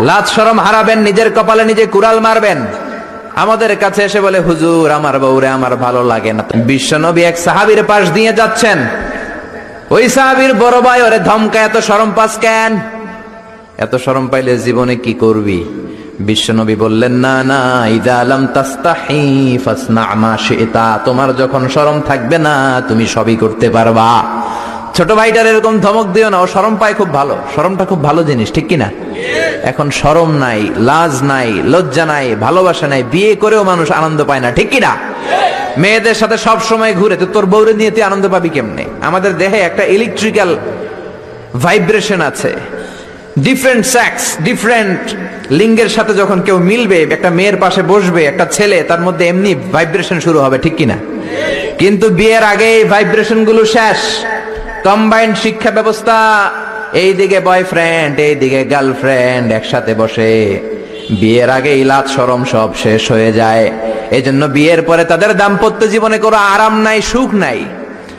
লাজ সরম হারাবেন, নিজের কপালে নিজে কুড়াল মারবেন। আমাদের কাছে এসে বলে, হুজুর, আমার বউরে আমার ভালো লাগে না। বিশ্বনবী এক সাহাবীর পাশ দিয়ে যাচ্ছেন। ওই সাহাবীর বড় ভাই, ওরে ধমকা এত সরম পাস কেন? এত সরম পাইলে জীবনে কি করবি? বিশ্বনবী বললেন, না না, ইদা আলম তাস্তাহি ফাসনা মা শিতা। তোমার যখন শরম থাকবে না, তুমি সবই করতে পারবা। ছোট ভাইটার এরকম ধমক দিও না, ও শরম পায় খুব ভালো। শরমটা খুব ভালো জিনিস, ঠিক কিনা? এখন শরম নাই, লাজ নাই, লজ্জা নাই, ভালোবাসা নাই, বিয়ে করেও মানুষ আনন্দ পায় না, ঠিক কিনা? মেয়েদের সাথে সব সময় ঘুরে, তো তোর বউরে নিয়ে তুই আনন্দ পাবি কেমনে? আমাদের দেহে একটা ইলেকট্রিক্যাল ভাইব্রেশন আছে। ডিফারেন্ট সেক্স ডিফারেন্ট লিঙ্গের সাথে যখন কেউ মিলবে, একটা মেয়ের পাশে বসবে, একটা ছেলে, তার মধ্যে এমনি ভাইব্রেশন শুরু হবে, ঠিক কিনা? কিন্তু বিয়ের আগে এই ভাইব্রেশনগুলো শেষ। কম্বাইন্ড শিক্ষা ব্যবস্থা। এইদিকে বয়ফ্রেন্ড এইদিকে গার্লফ্রেন্ড একসাথে বসে। বিয়ের আগে ইলাদ সরম সব শেষ হয়ে যায়। এই জন্য বিয়ের পরে তাদের দাম্পত্য জীবনে কোনো আরাম নাই, সুখ নাই।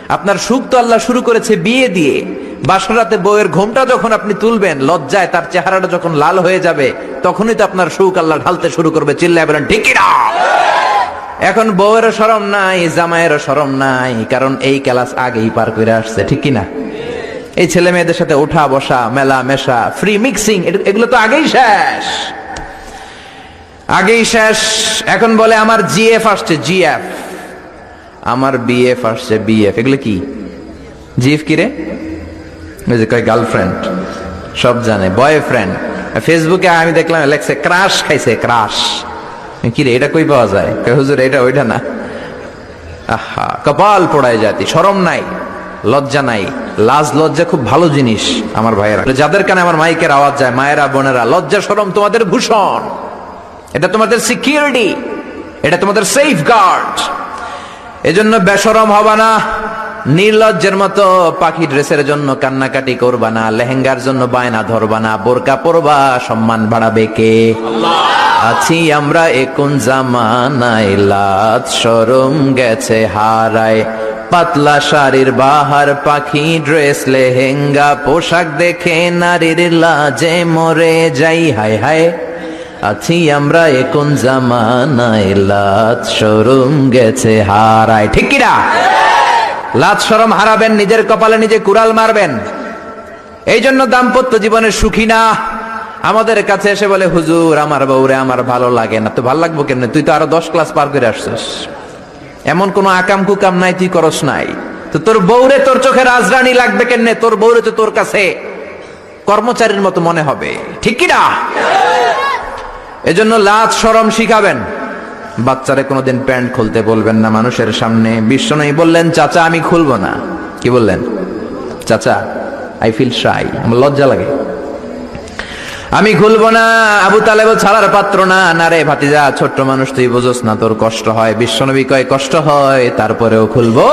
আপনার সুখ তো আল্লাহ শুরু করেছে বিয়ে দিয়ে। বাসরাতে বউয়ের ঘুমটা যখন আপনি তুলবেন, লজ্জায় তার চেহারাটা যখন লাল হয়ে যাবে, তখনই তো আপনার সুখ আল্লাহ ঢালতে শুরু করবে। চিল্লায় বলেন ঠিক কি না। এখন বউয়েরও সরম নাই জামাইয়েরও সরম নাই, কারণ এই ক্লাস আগেই পার করে আসছে, ঠিক কি না এই ছেলে মেয়েদের সাথে ওঠা বসা, মেলা মেশা ফ্রি মিক্সিং এগুলো তো আগেই শেষ। আগেই শেষ। এখন বলে আমার জিএফ আসছে জিএফ আমার বিএফ আসছে বিএফ এগুলো কি? জিএফ কি রে? যে কয় গার্লফ্রেন্ড সব জানে বয়ফ্রেন্ড ফেসবুকে আমি দেখলাম, লেখছে ক্রাশ খাইছে ক্রাশ কি রে এটা কই পাওয়া যায়? হুজুর, এটা ওইটা না। আহা, কপাল পোড়ায় জাতি, শরম নাই, লজ্জা নাই। লাজ, লজ্জা খুব ভালো জিনিস আমার ভাইয়েরা। যাদের কানে আমার মাইকের আওয়াজ যায়, মায়েরা, বোনেরা, লজ্জা, শরম তোমাদের ভূষণ। এটা তোমাদের সিকিউরিটি এটা তোমাদের সেফ গার্ড এজন্য বেসরম হবা না, নির্লজ্জের মতো পাখি ড্রেসের জন্য কান্নাকাটি করবা না, লেহেঙ্গার জন্য বায়না ধরবা না, বোরকা পরবা, সম্মান বাড়াবে কে? আছি আমরা একুন জামানায়। লাত সরম গেছে হারায়। পাতলা শাড়ির বাহার, পাখি ড্রেস, লেহেঙ্গা, পোশাক দেখে নারীর লাজে মরে যাই। হায় হায়, আছি আমরা এখন জামানায়। লাত সরম গেছে হারায়। ঠিক কিনা লাত সরম হারাবেন, নিজের কপালে নিজে কুড়াল মারবেন। এই জন্য দাম্পত্য জীবনে সুখী না। আমাদের কাছে এসে বলে, হুজুর, আমার বউরে আমার ভালো লাগে না। তো ভালো লাগবো কেন তুই তো আরও দশ ক্লাস পার করে আসছিস। এমন কোন আকাম কুকাম নাই, তুই করস নাই। তো তোর বউরে তোর চোখে রাজরানী লাগবে কেন তোর বউরে তো তোর কাছে কর্মচারীর মতো মনে হবে। ঠিক কিনা এজন্য লাজ সরম শিখাবেন। বাচ্চারে কোনোদিন প্যান্ট খুলতে বলবেন না। মানুষের সামনে বিশ্ব নেই। বললেন, চাচা, আমি খুলবো না। কি বললেন? চাচা আই ফিল শাই আমার লজ্জা লাগে। আমি খুলবো না, আবু তালেব ছাড়ার পাত্র না। না রে ভাতিজা, ছোট্ট মানুষ, তুই বুঝোস না, তোর কষ্ট হয়। বিশ্বনবী কয়, কষ্ট হয়, তারপরেও খুলবো।